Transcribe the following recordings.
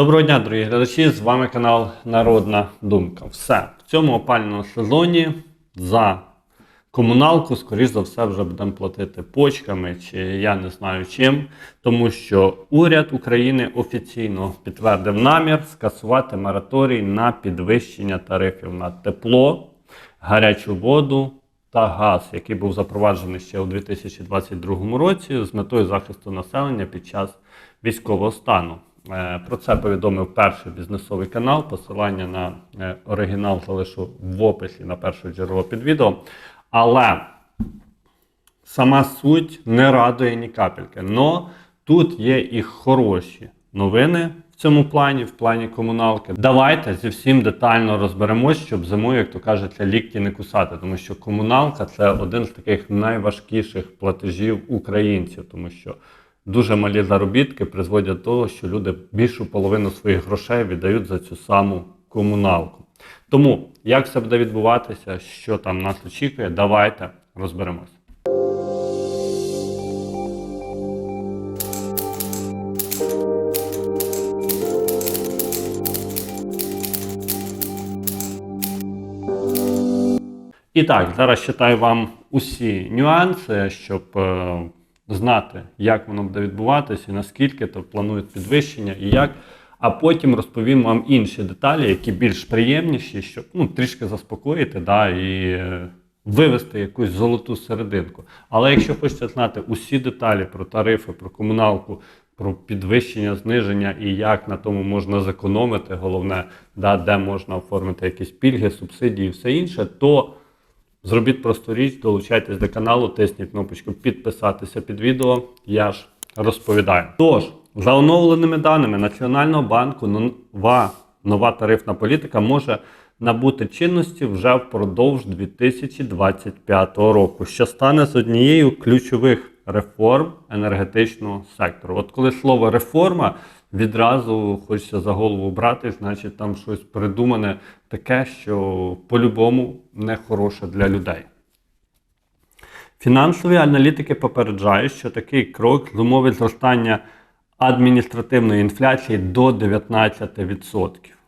Доброго дня, дорогі глядачі! З вами канал Народна Думка. Все в цьому опальному сезоні за комуналку, скоріш за все, вже будемо платити почками чи я не знаю чим, тому що уряд України офіційно підтвердив намір скасувати мораторій на підвищення тарифів на тепло, гарячу воду та газ, який був запроваджений ще у 2022 році з метою захисту населення під час військового стану. Е, Про це повідомив перший бізнесовий канал. Посилання на е, оригінал залишу в описі на перше джерело під відео. Але сама суть не радує ні капельки. Но тут є і хороші новини в цьому плані, в плані комуналки. Давайте зі всім детально розберемось, щоб зимою, як то кажеться, лікті не кусати. Тому що комуналка це один з таких найважкіших платежів українців, тому що дуже малі заробітки призводять до того, що люди більшу половину своїх грошей віддають за цю саму комуналку. Тому як це буде відбуватися, що там нас очікує, давайте розберемось. І так, зараз читаю вам усі нюанси, щоб е, знати, як воно буде відбуватися, і наскільки то планують підвищення і як. А потім розповім вам інші деталі, які більш приємніші, щоб ну, трішки заспокоїти да, і е, вивести якусь золоту серединку. Але якщо хочете знати усі деталі про тарифи, про комуналку, про підвищення, зниження і як на тому можна зекономити, головне, да, де можна оформити якісь пільги, субсидії і все інше, то Зробіть просту річ, долучайтесь до каналу, тисніть кнопочку підписатися під відео. Я ж розповідаю. Тож, за оновленими даними Національного банку, нова, нова тарифна політика може набути чинності вже впродовж 2025 року, що стане з однією ключових реформ енергетичного сектору. От коли слово реформа відразу хочеться за голову брати, значить там щось придумане таке, що по-любому не хороше для людей. Фінансові аналітики попереджають, що такий крок зумовить зростання адміністративної інфляції до 19%.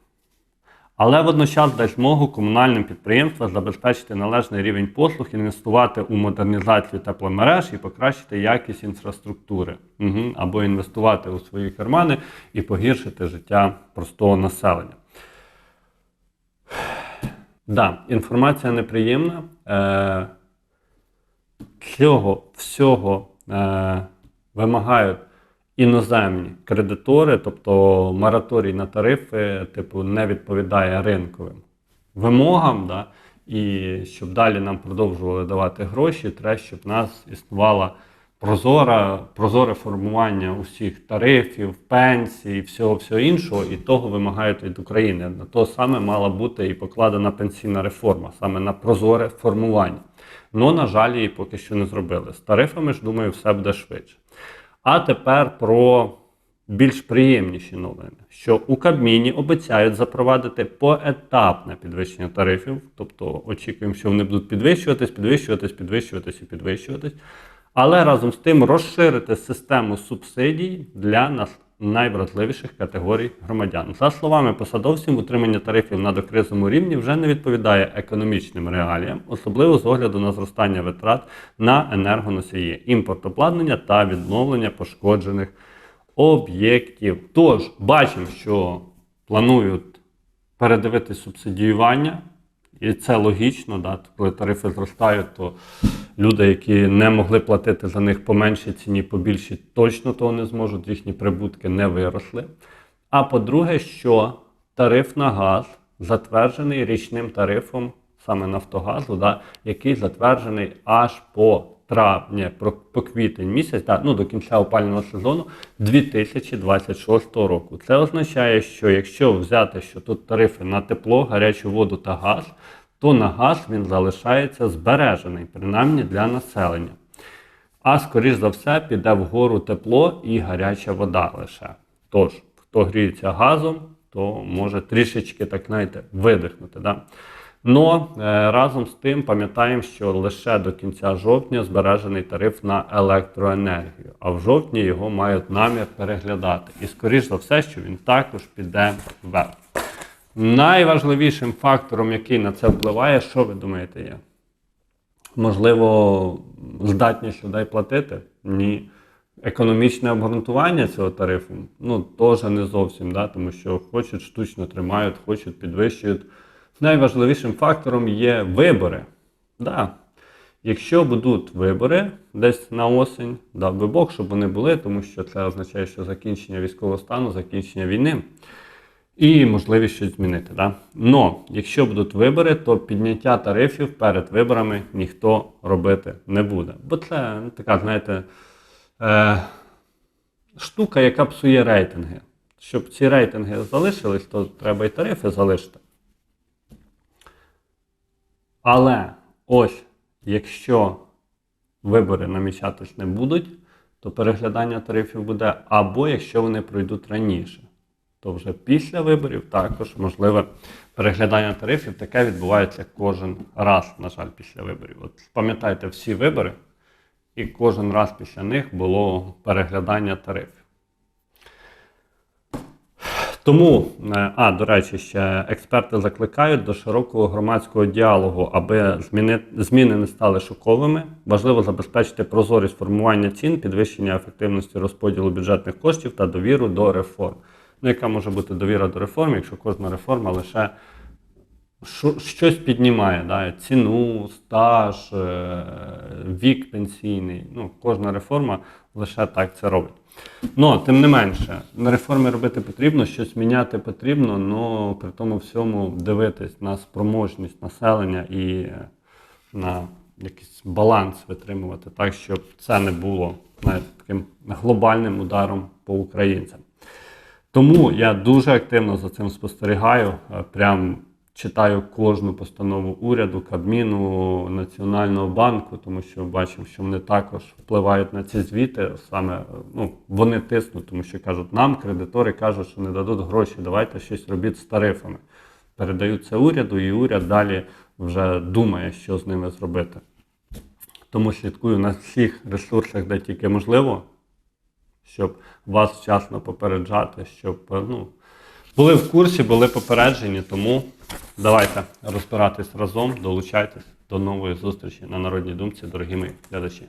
Але водночас дасть змогу комунальним підприємствам забезпечити належний рівень послуг, інвестувати у модернізацію тепломереж і покращити якість інфраструктури, угу. або інвестувати у свої кармани і погіршити життя простого населення. Да, інформація неприємна. Е, Цього всього е, вимагають іноземні кредитори, тобто мораторій на тарифи, типу, не відповідає ринковим вимогам. Да? І щоб далі нам продовжували давати гроші, треба, щоб в нас існувала прозора, прозоре формування усіх тарифів, пенсій, всього всього іншого, і того вимагають від України. На то саме мала бути і покладена пенсійна реформа, саме на прозоре формування. Ну, на жаль, її поки що не зробили. З тарифами ж думаю, все буде швидше. А тепер про більш приємніші новини, що у Кабміні обіцяють запровадити поетапне підвищення тарифів, тобто очікуємо, що вони будуть підвищуватись, підвищуватись, підвищуватись і підвищуватись. Але разом з тим розширити систему субсидій для нас найвразливіших категорій громадян. За словами посадовців, утримання тарифів на докризовому рівні вже не відповідає економічним реаліям, особливо з огляду на зростання витрат на енергоносії, імпорт обладнання та відновлення пошкоджених об'єктів. Тож бачимо, що планують передивити субсидіювання. І це логічно, да? коли тарифи зростають, то люди, які не могли платити за них по меншій ціні, по більшій, точно того не зможуть, їхні прибутки не виросли. А по-друге, що тариф на газ затверджений річним тарифом саме Нафтогазу, да? який затверджений аж по травня, по квітень місяць, да? ну, до кінця опального сезону 2026 року. Це означає, що якщо взяти, що тут тарифи на тепло, гарячу воду та газ, то на газ він залишається збережений, принаймні для населення. А скоріш за все, піде вгору тепло і гаряча вода лише. Тож, хто гріється газом, то може трішечки так знаєте, видихнути. Да? Но е, разом з тим пам'ятаємо, що лише до кінця жовтня збережений тариф на електроенергію, а в жовтні його мають намір переглядати. І скоріш за все, що він також піде вверх. Найважливішим фактором, який на це впливає, що ви думаєте, є? Можливо, здатність людей платити? Ні. Економічне обґрунтування цього тарифу ну, теж не зовсім, да? тому що хочуть штучно тримають, хочуть підвищують. Найважливішим фактором є вибори. Да. Якщо будуть вибори десь на осінь, дав би Бог, щоб вони були, тому що це означає, що закінчення військового стану, закінчення війни і можливість щось змінити. Да? Но якщо будуть вибори, то підняття тарифів перед виборами ніхто робити не буде. Бо це ну, така, знаєте, е, штука, яка псує рейтинги. Щоб ці рейтинги залишились, то треба і тарифи залишити. Але ось якщо вибори намічатись не будуть, то переглядання тарифів буде або якщо вони пройдуть раніше, то вже після виборів також можливе переглядання тарифів. Таке відбувається кожен раз, на жаль, після виборів. От пам'ятайте всі вибори, і кожен раз після них було переглядання тарифів. Тому, е, а до речі, ще експерти закликають до широкого громадського діалогу, аби зміни, зміни не стали шоковими. Важливо забезпечити прозорість формування цін, підвищення ефективності розподілу бюджетних коштів та довіру до реформ. Ну, яка може бути довіра до реформ, якщо кожна реформа лише що- щось піднімає, да? ціну, стаж, е, вік пенсійний. Ну, кожна реформа лише так це робить. Ну, тим не менше, на реформи робити потрібно, щось міняти потрібно, але при тому всьому дивитись на спроможність населення і е, на якийсь баланс витримувати так, щоб це не було знаєте, таким глобальним ударом по українцям. Тому я дуже активно за цим спостерігаю. е, Прям читаю кожну постанову уряду, Кабміну, Національного банку, тому що бачимо, що вони також впливають на ці звіти. Саме ну, вони тиснуть, тому що кажуть, нам кредитори кажуть, що не дадуть гроші, давайте щось робіть з тарифами. Передають це уряду, і уряд далі вже думає, що з ними зробити. Тому слідкую на всіх ресурсах, де тільки можливо, щоб вас вчасно попереджати, щоб ну, були в курсі, були попереджені. Тому давайте розбиратись разом, долучайтесь до нової зустрічі на Народній думці, дорогі мої глядачі.